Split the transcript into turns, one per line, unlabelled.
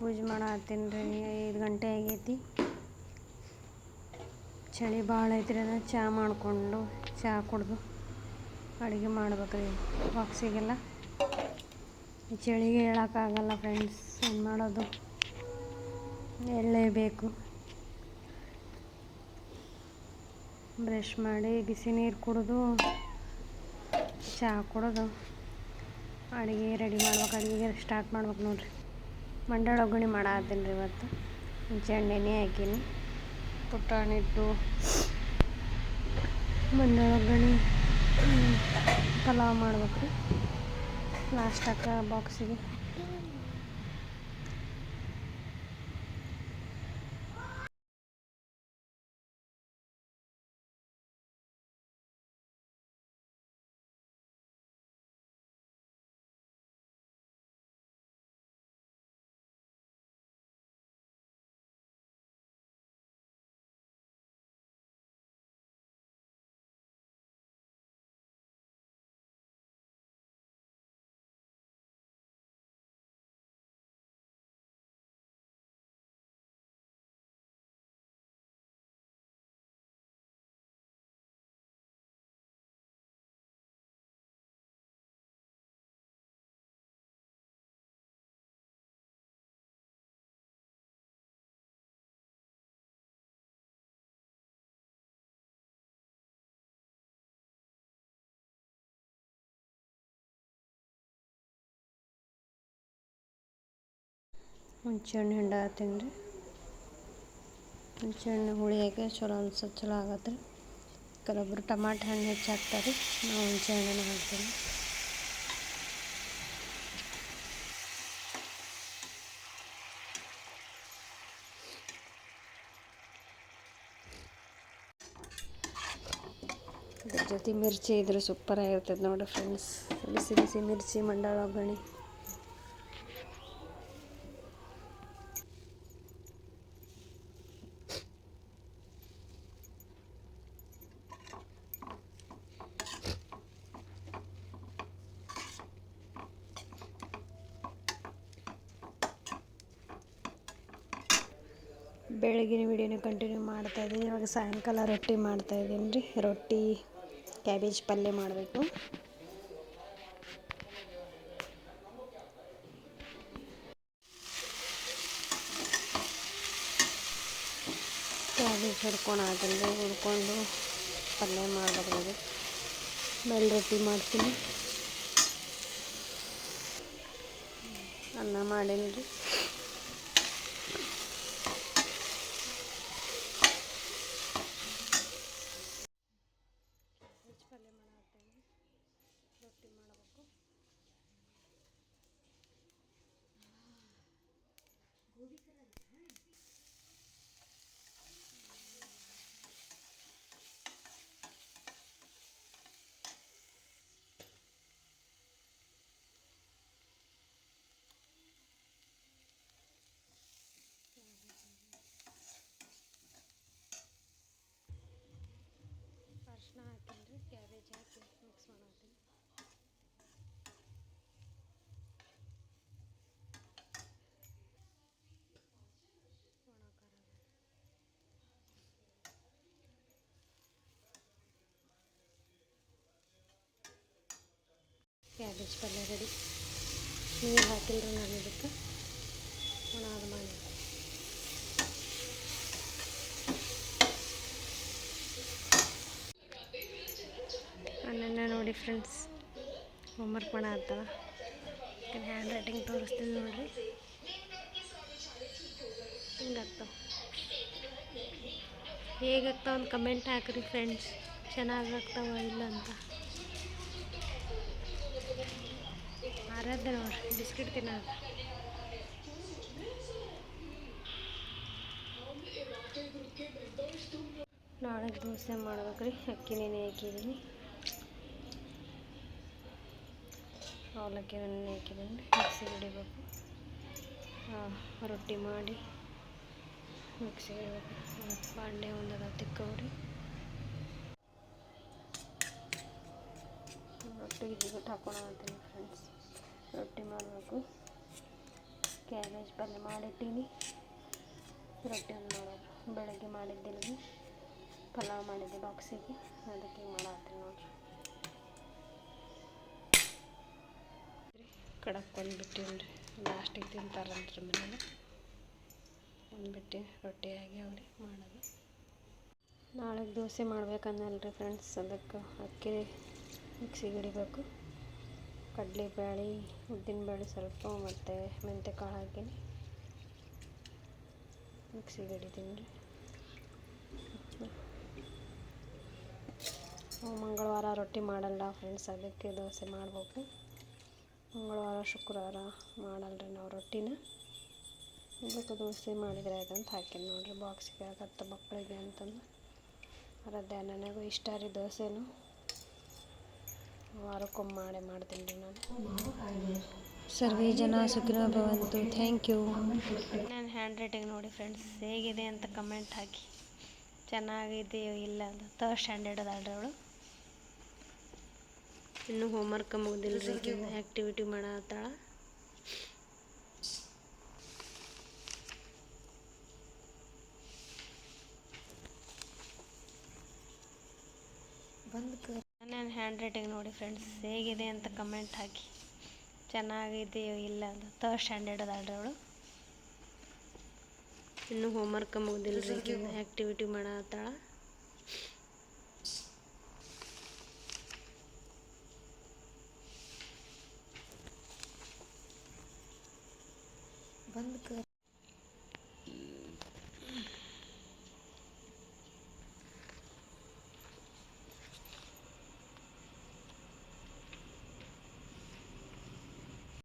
ಪೂಜೆ ಮಾಡತ್ತೀನಿ ರೀ ಐದು ಗಂಟೆ ಆಗೈತಿ. ಚಳಿ ಭಾಳ ಐತ್ರಿ ಅದ ಚಹಾ ಮಾಡಿಕೊಂಡು ಚಹಾ ಕುಡಿದು ಅಡುಗೆ ಮಾಡ್ಬೇಕ್ರಿ ಬಾಕ್ಸಿಗೆಲ್ಲ. ಚಳಿಗೆ ಹೇಳೋಕ್ಕಾಗಲ್ಲ ಫ್ರೆಂಡ್ಸ್ ಏನು ಮಾಡೋದು? ಎಳ್ಳೇಬೇಕು ಬ್ರಷ್ ಮಾಡಿ ಬಿಸಿ ನೀರು ಕುಡಿದು ಚಹಾ ಕುಡಿದು ಅಡುಗೆ ರೆಡಿ ಮಾಡ್ಬೇಕು ಅಡುಗೆ ಸ್ಟಾರ್ಟ್ ಮಾಡ್ಬೇಕು ನೋಡಿರಿ. ಮಂಡಾಳ ಒಗ್ಗರಣೆ ಮಾಡತ್ತೀನಿ ರೀ ಇವತ್ತು. ಮುಂಚೆ ನೆನೆ ಹಾಕೀನಿ. ಪುಟಾಣಿ ಇಟ್ಟು ಮಂಡಾಳ ಒಗ್ಗರಣೆ ಪಲಾವ್ ಮಾಡ್ಬೇಕು ರೀ ಲಾಸ್ಟಕ್ಕೆ ಬಾಕ್ಸಿಗೆ ಹುಂಚೆಹಣ್ಣು ಹಿಂಡ ಹತ್ತೀನಿ ರೀ. ಹುಂಚೆಹಣ್ಣು ಹುಳಿಯಾಗೆ ಚಲೋ ಅನ್ಸೋದು ಚಲೋ ಆಗತ್ತೆ ರೀ. ಕೆಲವೊಬ್ರು ಟಮಾಟೆ ಹಣ್ಣು ಹೆಚ್ಚು ಹಾಕ್ತಾರೆ ನಾವು ಹುಂಚೆ ಹಣ್ಣನ್ನು ಹಾಕ್ತೀನಿ ಅದ್ರ ಜೊತೆ ಮಿರ್ಚಿ ಇದ್ರೆ ಸೂಪರ್ ಆಗಿರ್ತದೆ ನೋಡಿ ಫ್ರೆಂಡ್ಸ್ ಬಿಸಿ ಬಿಸಿ ಮಿರ್ಚಿ ಮಂಡಾಳ ಒಗ್ಗರಣೆ ಬೆಳಗಿನ ವಿಡಿಯೋನ ಕಂಟಿನ್ಯೂ ಮಾಡ್ತಾ ಮಾಡ್ತಾಯಿದ್ದೀನಿ ಇವಾಗ ಸಾಯಂಕಾಲ ರೊಟ್ಟಿ ಮಾಡ್ತಾಯಿದ್ದೀನಿ ರೀ. ರೊಟ್ಟಿ, ಕ್ಯಾಬೇಜ್ ಪಲ್ಯ ಮಾಡಬೇಕು. ಕ್ಯಾಬೇಜ್ ಹಿಡ್ಕೊಂಡು ಅದನ್ನು ಹುಡ್ಕೊಂಡು ಪಲ್ಯ ಮಾಡಬೇಕು ಮೇಲೆ ರೊಟ್ಟಿ ಮಾಡ್ತೀನಿ. ಅನ್ನ ಮಾಡೀನಿ ರೀ ಪಲ್ಯ ಮಾಡತ್ತೇನೆ ರೊಟ್ಟಿ ಮಾಡಬೇಕು ಅರ್ಶಿನ ಹಾಕೀನಿ ರೀ ಕ್ಯಾಬೇಜ್ ಹಾಕಿ ಮಿಕ್ಸ್ ಮಾಡತ್ತೀನಿ ಒಣ ಖಾರ ಕ್ಯಾಬೇಜ್ ಪಲ್ಯ ರೆಡಿ ನೀರು ಹಾಕಿಲ್ರಿ ನಾನು ಇದಕ್ಕೆ ಒಣ ಅದು ಮಾಡಿ ಅನ್ನ ನೋಡಿ ಫ್ರೆಂಡ್ಸ್, ಹೋಮ್ವರ್ಕ್ ಮಾಡತ್ತಾವ ಹ್ಯಾಂಡ್ ರೈಟಿಂಗ್ ತೋರಿಸ್ತೀನಿ ನೋಡಿರಿ ಹಿಂಗಾಗ್ತಾವ ಹೇಗಾಗ್ತಾವ ಒಂದು ಕಮೆಂಟ್ ಹಾಕ್ರಿ ಫ್ರೆಂಡ್ಸ್ ಚೆನ್ನಾಗಿ ಆಗ್ತಾವ ಇಲ್ಲ ಅಂತ. ಆರಾಧ್ಯ ನೋಡ್ರಿ, ಬಿಸ್ಕಿಟ್ ತಿನ್ನೋದು. ನಾಳೆ ದೋಸೆ ಮಾಡ್ಬೇಕ್ರಿ ಅಕ್ಕಿ ನೆನೆ ಹಾಕಿದ್ದೀನಿ. ಅವಲಕ್ಕಿ ನೆನೆ ಹಾಕಿದ್ದೀನಿ ಮಿಕ್ಸಿ ಹಿಡಿಬೇಕು ರೊಟ್ಟಿ ಮಾಡಿ ಮಿಕ್ಸಿ ಹಿಡಬೇಕು ಬಾಂಡೆ ಒಂದದ ತಿಕ್ಕವ್ರಿ ರೊಟ್ಟಿ ಹಾಕೋಣ ಅಂತೀನಿ ಫ್ರೆಂಡ್ಸ್ ರೊಟ್ಟಿ ಮಾಡಬೇಕು. ಕ್ಯಾಬೇಜ್ ಪಲ್ಯ ಮಾಡಿಟ್ಟೀನಿ. ರೊಟ್ಟಿ ಒಂದು ಮಾಡೋದು ಬೆಳಗ್ಗೆ ಮಾಡಿದ್ದಿಲ್ಲ. ಪಲಾವ್ ಮಾಡಿದ್ದೆ ಬಾಕ್ಸಿಗೆ ಅದಕ್ಕೆ ಮಾಡತ್ತೀನಿ ನೋಡ್ರಿ. ಕಡಕ್ ಒಂದು ರೀ ಲಾಸ್ಟಿಗೆ ತಿಂತಾರಂತ್ರಿ ಮನೇಲಿ. ರೊಟ್ಟಿ ಆಗ್ಯಾವ್ರಿ ಮಾಡೋದು. ನಾಳೆ ದೋಸೆ ಮಾಡ್ಬೇಕನ್ನಲ್ರಿ ಫ್ರೆಂಡ್ಸ್. ಅದಕ್ಕೆ ಅಕ್ಕಿ ಮಿಕ್ಸಿಗೆ ಹಿಡಿಬೇಕು ಕಡಲೆಬೇಳೆ ಉದ್ದಿನಬೇಳೆ ಸ್ವಲ್ಪ, ಮತ್ತು ಮೆಂತ್ಯಕಾಳು ಹಾಕೀನಿ. ಮಿಕ್ಸಿಗೆ ಹಿಡಿತೀನಿ ರೀ ಮಂಗಳವಾರ ರೊಟ್ಟಿ ಮಾಡಲ್ಲ ಫ್ರೆಂಡ್ಸ್. ಅದಕ್ಕೆ ದೋಸೆ ಮಾಡಬೇಕು. ಮಂಗಳವಾರ, ಶುಕ್ರವಾರ ಮಾಡಲ್ರಿ ನಾವು ರೊಟ್ಟಿನ. ಇದಕ್ಕೆ ದೋಸೆ ಮಾಡಿದ್ರೆ ಆಯ್ತು ಅಂತ ಹಾಕೀನಿ ನೋಡಿರಿ ಬಾಕ್ಸಿಗೆ ಆಗತ್ತೆ ಮಕ್ಕಳಿಗೆ ಅಂತಂದು. ಅರದ್ದೆ ನನಗೂ ಇಷ್ಟ ರೀ ದೋಸೆನೂ. ವಾರಕ್ಕೊಮ್ಮೆ ಮಾಡೇ ಮಾಡ್ತೀನಿ ರೀ ನಾನು. ಸರ್ವೇ ಜನ ಸುಖಿನೋ ಭವಂತು ಥ್ಯಾಂಕ್ ಯು ನನ್ನ ಹ್ಯಾಂಡ್ ರೈಟಿಂಗ್ ನೋಡಿ ಫ್ರೆಂಡ್ಸ್ ಹೇಗಿದೆ ಅಂತ ಕಮೆಂಟ್ ಹಾಕಿ. ಚೆನ್ನಾಗಿದೆಯೋ ಇಲ್ಲ ಅಂತ ತರ್ಡ್ ಸ್ಟ್ಯಾಂಡರ್ಡ್ ಅದಾಳ್ರಿ ಅವಳು. ಇನ್ನೂ ಹೋಮ್ವರ್ಕ್ ಮುಗ್ದಿಲ್ಲ ರೀ ಆ್ಯಕ್ಟಿವಿಟಿ ಮಾಡತ್ತಾಳ. ನನ್ನ ಹ್ಯಾಂಡ್ ರೈಟಿಂಗ್ ನೋಡಿ ಫ್ರೆಂಡ್ಸ್ ಹೇಗಿದೆ ಅಂತ ಕಮೆಂಟ್ ಹಾಕಿ. ಚೆನ್ನಾಗಿದೆಯೋ ಇಲ್ಲ ಅಂತ. ತರ್ಡ್ ಸ್ಟ್ಯಾಂಡರ್ಡ್ ಅದಾಳ್ರಿ ಅವಳು. ಇನ್ನೂ ಹೋಮ್ವರ್ಕ್ ಮುಗ್ದಿಲ್ಲ ರೀ ಆ್ಯಕ್ಟಿವಿಟಿ ಮಾಡತ್ತಾಳ. 一般的歌。